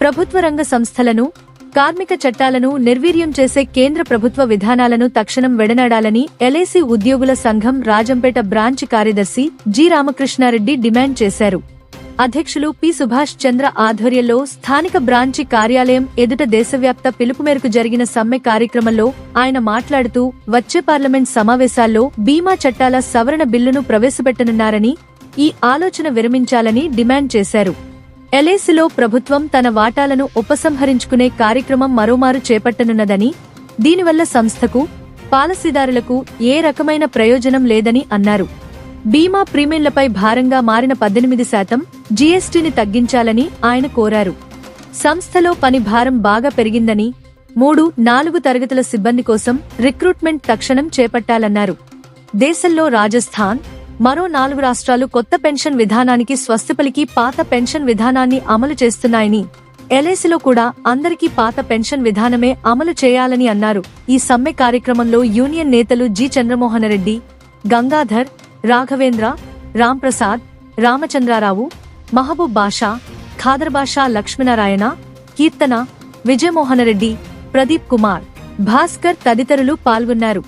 ప్రభుత్వ రంగ సంస్థలను కార్మిక చట్టాలను నిర్వీర్యం చేసే కేంద్ర ప్రభుత్వ విధానాలను తక్షణం వెడనాడాలని ఎల్ఐసి ఉద్యోగుల సంఘం రాజంపేట బ్రాంచ్ కార్యదర్శి జి రామకృష్ణారెడ్డి డిమాండ్ చేశారు. అధ్యక్షులు పి సుభాష్ చంద్ర ఆధ్వర్యంలో స్థానిక బ్రాంచి కార్యాలయం ఎదుట దేశవ్యాప్త పిలుపు మేరకు జరిగిన సమ్మె కార్యక్రమంలో ఆయన మాట్లాడుతూ వచ్చే పార్లమెంట్ సమావేశాల్లో బీమా చట్టాల సవరణ బిల్లును ప్రవేశపెట్టనున్నారని ఈ ఆలోచన విరమించాలని డిమాండ్ చేశారు. ఎల్ఏసీలో ప్రభుత్వం తన వాటాలను ఉపసంహరించుకునే కార్యక్రమం మరోమారు చేపట్టనున్నదని దీనివల్ల సంస్థకు పాలసీదారులకు ఏ రకమైన ప్రయోజనం లేదని అన్నారు. బీమా ప్రీమియంలపై భారంగా మారిన పద్దెనిమిది శాతం జీఎస్టీని తగ్గించాలని ఆయన కోరారు. సంస్థలో పని భారం బాగా పెరిగిందని మూడు నాలుగు తరగతుల సిబ్బంది కోసం రిక్రూట్మెంట్ తక్షణం చేపట్టాలన్నారు. దేశంలో రాజస్థాన్ మరో నాలుగు రాష్ట్రాలు కొత్త పెన్షన్ విధానానికి స్వస్థపలికి పాత పెన్షన్ విధానాన్ని అమలు చేస్తున్నాయని. ఎల్ఐసిలో కూడా అందరికీ పాత పెన్షన్ విధానమే అమలు చేయాలని అన్నారు. ఈ సమ్మె కార్యక్రమంలో యూనియన్ నేతలు జి చంద్రమోహనరెడ్డి గంగాధర్ రాఘవేంద్ర రాంప్రసాద్ రామచంద్రారావు మహబూబ్ బాషా ఖాదర్బాషా లక్ష్మీనారాయణ కీర్తన విజయమోహనరెడ్డి ప్రదీప్ కుమార్ భాస్కర్ తదితరులు పాల్గొన్నారు.